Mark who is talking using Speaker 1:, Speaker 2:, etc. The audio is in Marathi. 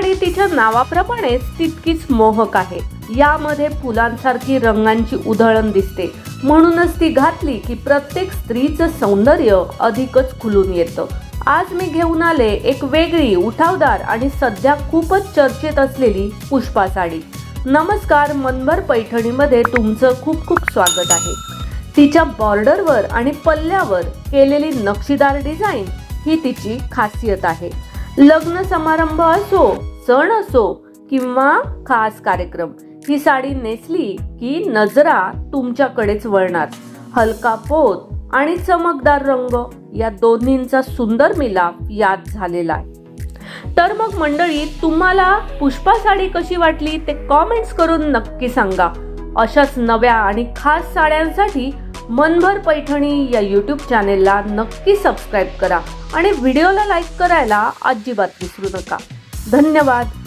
Speaker 1: नावाप्रमाणेच तितकीच मोहक आहे. यामध्ये फुलांसारखी रंगांची उधळण दिसते. म्हणूनच ती घातली की प्रत्येक स्त्रीचं सौंदर्य अधिकच खुलून येतं. आज मी घेऊन आले एक वेगळी उठावदार आणि सध्या खूपच चर्चेत असलेली पुष्पा साडी. नमस्कार मनभर पैठणीमध्ये तुमचं खूप खूप स्वागत आहे. तिच्या बॉर्डरवर आणि पल्ल्यावर केलेली नक्षीदार डिझाईन ही तिची खासियत आहे. लग्न समारंभ असो सण असो किंवा खास कार्यक्रम ही साडी नेसली की नजरा तुमच्याकडेच वळणार. हलका पोत आणि चमकदार रंग या दोन्हींचा सुंदर मिलाप यात झालेला आहे. तर मग मंडळी तुम्हाला पुष्पा साडी कशी वाटली ते कॉमेंट्स करून नक्की सांगा. अशाच नव्या आणि खास साड्यांसाठी मनभर पैठणी या यूट्यूब चॅनेलला नक्की सबस्क्राईब करा आणि व्हिडिओला लाईक करायला अजिबात विसरू नका. धन्यवाद.